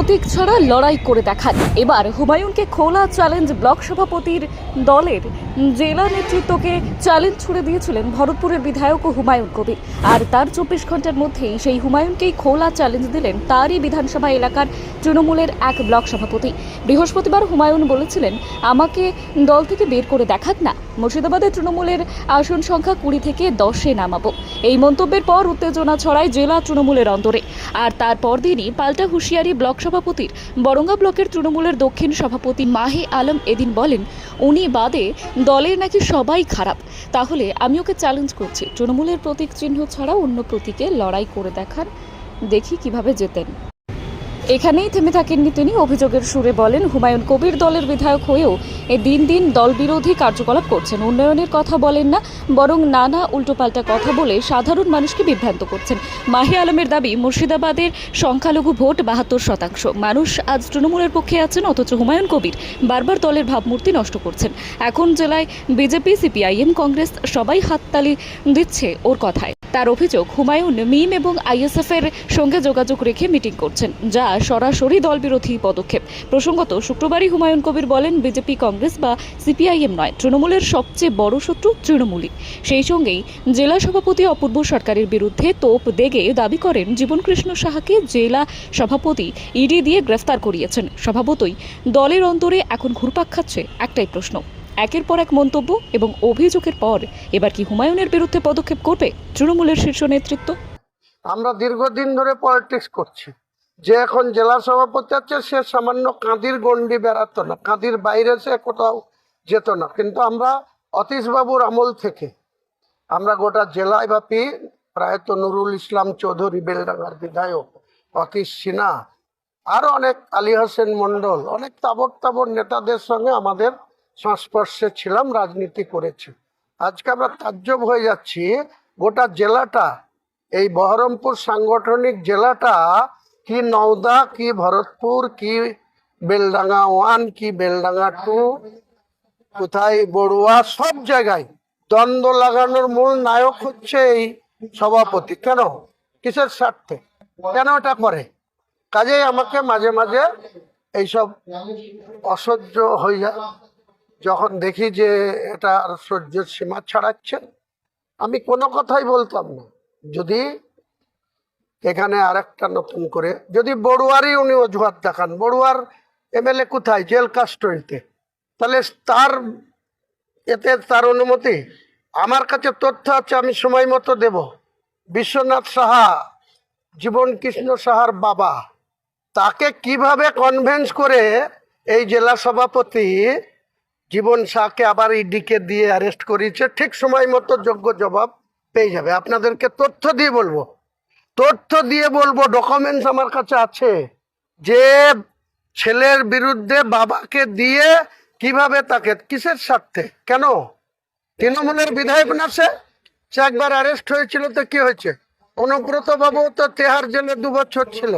প্রতীক ছাড়া লড়াই করে দেখান। এবার হুমায়ুনকে খোলা চ্যালেঞ্জ ব্লক সভাপতির দলের জেলা নেতৃত্বকে চ্যালেঞ্জ ছুড়ে দিয়েছিলেন ভরতপুরের বিধায়ক হুমায়ুন কবির আর তার চব্বিশ ঘণ্টার মধ্যেই সেই হুমায়ুনকেই খোলা চ্যালেঞ্জ দিলেন তারই বিধানসভা এলাকার তৃণমূলের এক ব্লক সভাপতি। বৃহস্পতিবার হুমায়ুন বলেছিলেন, আমাকে দল থেকে বের করে দেখাক না। মুর্শিদাবাদে তৃণমূলের আসন সংখ্যা কুড়ি থেকে দশে নামাবো। এই মন্তব্যের পর উত্তেজনা ছড়ায় জেলা তৃণমূলের অন্তরে। আর তারপর দিনই পাল্টা হুঁশিয়ারি ব্লক সভাপতির। বরঙ্গা ব্লকের তৃণমূলের দক্ষিণ সভাপতি মাহে আলম এদিন বলেন, উনি বাদে দলের নাকি সবাই খারাপ। তাহলে আমি ওকে চ্যালেঞ্জ করছি। তৃণমূলের প্রতীক চিহ্ন ছাড়া অন্য প্রতীকে লড়াই করে দেখার দেখি কীভাবে জেতেন। এখানেই থেমে থাকেননি তিনি। অভিযোগের সুরে বলেন, হুমায়ুন কবির দলের বিধায়ক হয়েও এ দিন দিন দল বিরোধী কার্যকলাপ করছেন। উন্নয়নের কথা বলেন না, বরং নানা উল্টোপাল্টা কথা বলে সাধারণ মানুষকে বিভ্রান্ত করছেন। মাহি আলমের দাবি, মুর্শিদাবাদের সংখ্যালঘু ভোট বাহাত্তর শতাংশ। মানুষ আজ তৃণমূলের পক্ষে আছেন, অথচ হুমায়ুন কবির বারবার দলের ভাবমূর্তি নষ্ট করছেন। এখন জেলায় বিজেপি, সিপিআইএম, কংগ্রেস সবাই হাততালি দিচ্ছে ওর কথায়। তার অভিযোগ, হুমায়ুন, মিম এবং আইএসএফ এর সঙ্গে যোগাযোগ রেখে মিটিং করছেন, যা সরাসরি দলবিরোধী পদক্ষেপ। প্রসঙ্গত, শুক্রবারই হুমায়ুন কবির বলেন, বিজেপি, কংগ্রেস বা সিপিআইএম নয়, তৃণমূলের সবচেয়ে বড় শত্রু তৃণমূলই। সেই সঙ্গেই জেলা সভাপতি অপূর্ব সরকারের বিরুদ্ধে তোপ দেগে দাবি করেন জীবনকৃষ্ণ সাহাকে জেলা সভাপতি ইডি দিয়ে গ্রেফতার করিয়েছেন। স্বভাবতই দলের অন্তরে এখন ঘুরপাক খাচ্ছে একটাই প্রশ্ন। একের পর এক মন্তব্য এবং অভিযোগের পর এবার কি হুমায়ুনের বিরুদ্ধে পদক্ষেপ করবে তৃণমূলের শীর্ষ নেতৃত্ব? আমরা দীর্ঘদিন ধরে পলিটিক্স করছি। যে এখন জেলা সভাপতি আছে, সে সামান্য কাঁদির গন্ডি বেড়াতো না। কাঁদির বাইরে সে কোথাও যেত না। কিন্তু আমরা অতীশবাবুর আমল থেকে, আমরা গোটা জেলায় ব্যাপী প্রায়ত নুরুল ইসলাম চৌধুরী, বেলডাঙ্গার বিধায়ক, অতীশ সিনহা, আরও অনেক আলী হোসেন মন্ডল অনেক তাবর তাবর নেতাদের সঙ্গে আমাদের সংস্পর্শে ছিলাম, রাজনীতি করেছি। আজকে আমরা তাজ্জব হয়ে যাচ্ছি। গোটা জেলাটা, এই বহরমপুর সাংগঠনিক জেলাটা কি নওদা, কি ভরতপুর, কি বেলডাঙ্গা ওয়ান, কি বেলডাঙ্গা টু, কোথায় বড়ুয়া, সব জায়গায় দ্বন্দ্ব লাগানোর মূল নায়ক হচ্ছে এই সভাপতি। কেন? কিসের স্বার্থে? কেন এটা করে? কাজেই আমাকে মাঝে মাঝে এইসব অসহ্য হয়ে যায় যখন দেখি যে এটা সহ্যের সীমা ছাড়াচ্ছে, আমি কোনো কথাই বলতাম না। যদি এখানে আরেকটা নতুন করে। যদি বড়ুয়ারই উনি অজুহাত দেখান, বড়ুয়ার এমএলএ কোথায়? জেল কাস্টডিতে। তাহলে তার, এতে তার অনুমতি? আমার কাছে তথ্য আছে, আমি সময় মতো দেব। বিশ্বনাথ সাহা জীবন কৃষ্ণ সাহার বাবা, তাকে কীভাবে কনভেন্স করে এই জেলা সভাপতি জীবন শাহকে আবার ইডিকে দিয়ে অ্যারেস্ট করিয়েছে, ঠিক সময় মতো যোগ্য জবাব পেয়ে যাবে। আপনাদেরকে তথ্য দিয়ে বলব। তথ্য দিয়ে বলব ডকুমেন্টস আমার কাছে আছে। যে ছেলের বিরুদ্ধে বাবাকে দিয়ে কীভাবে তাকে, কিসের স্বার্থে? কেন? তৃণমূলের বিধায়ক না সে? একবার অ্যারেস্ট হয়েছিল তো কি হয়েছে? অনুব্রত বাবু তো তেহার জেলে দু বছর ছিল।